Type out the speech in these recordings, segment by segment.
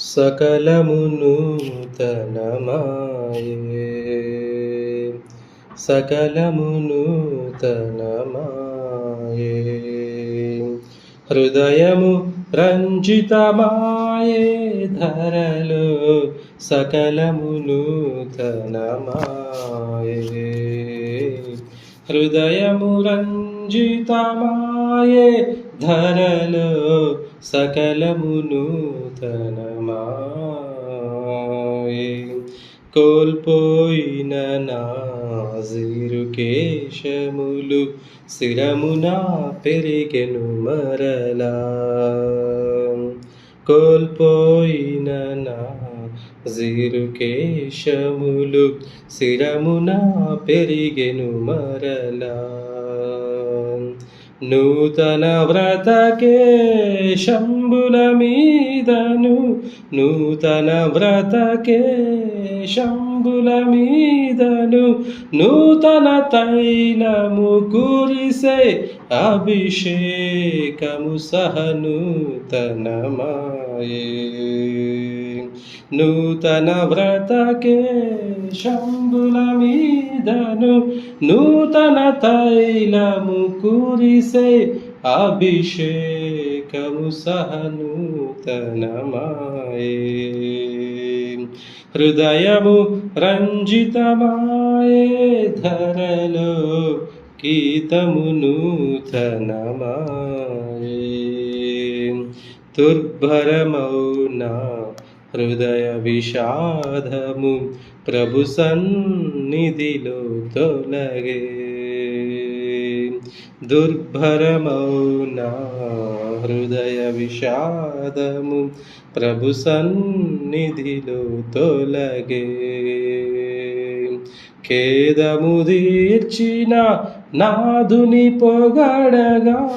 సకలమును తనమాయే. సకలమును తనమాయే. హృదయము రంజితమాయే ధరలు సకలమును తనమాయే. హృదయము రంజితమాయే ధరలు సకలమును తనమాయే కోల్పోయిన నాజిరు కేశములు శిరమున పెరిగెను మరలా. కోల్పోయిన నా జీరు కేశములు శిరమున పెరిగెను మరలా. నూతన వ్రతకే శంభుల మీదను నూతన వ్రతకే శంభుల మీదను నూతన తైలము కురిసే అభిషేకము సహనూతనమాయే నూతన వ్రతకే శంభుల మీదను నూతన తైలము కురిసే అభిషేకము సహనూతనమాయే హృదయము రంజితమాయే ధరలో గీతము నూతనమాయే. దుర్భరమౌనా హృదయ విషాదము ప్రభు సన్నిధిలో తొలగే దుర్భరమౌనా హృదయ విషాదము ప్రభు సన్నిధిలో తొలగే ఖేదము తీర్చిన నాదుని పొగడగా.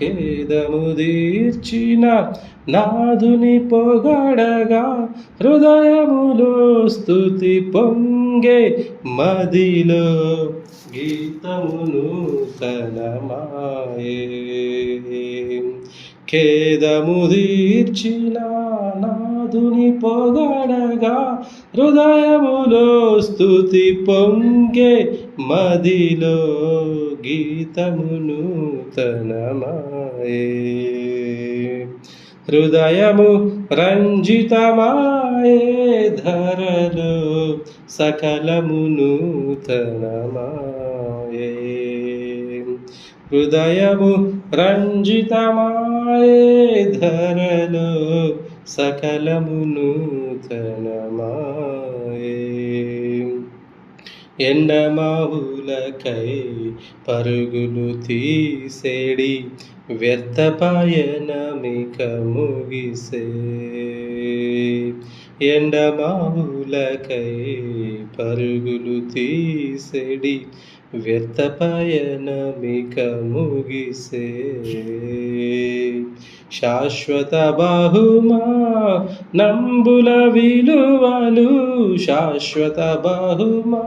ఖేదము తీర్చిన నాదుని పొగడగా. హృదయములో స్థుతి పొంగే మదిలో గీతమును తనమాయే ఖేదము నాదుని పొగడగా హృదయములో స్థుతి పొంగే మదిలో గీతమును తనమాయే హృదయము రంజితమాయే ధరలో సకలమును తనమాయే హృదయము రంజితమాయే ధరలో సకలమును తనమాయే ఎండమావులకై పరుగులు తీసేడి వ్యర్థ పయనమిక ముగిసే. ఎండమావులకై పరుగులు తీసేడి వ్యర్థ పయనమిక ముగిసే శాశ్వత బహుమా నంబుల విలువలు. శాశ్వత బహుమా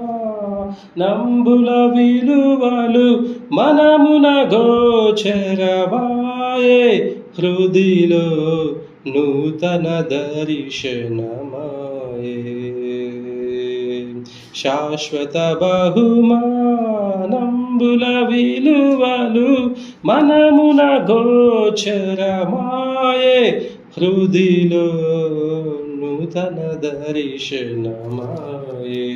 నంబుల విలువలు మనమున గోచరవాయే. హృదిలో నూతన దర్శనమాయే. శాశ్వత బహుమానంబుల విలువలు మనమున గోచరమాయే హృదిలో నూతన దర్శనమాయే.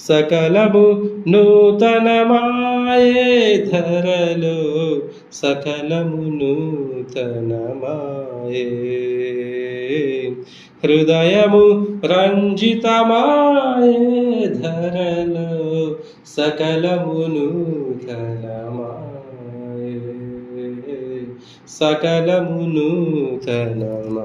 సకలము నూతనమాయే ధరలో సకలము నూతనమాయే. హృదయము రంజితమాయ ధరలో సకలమును నూతనమాయే సకలమును నూతనమాయే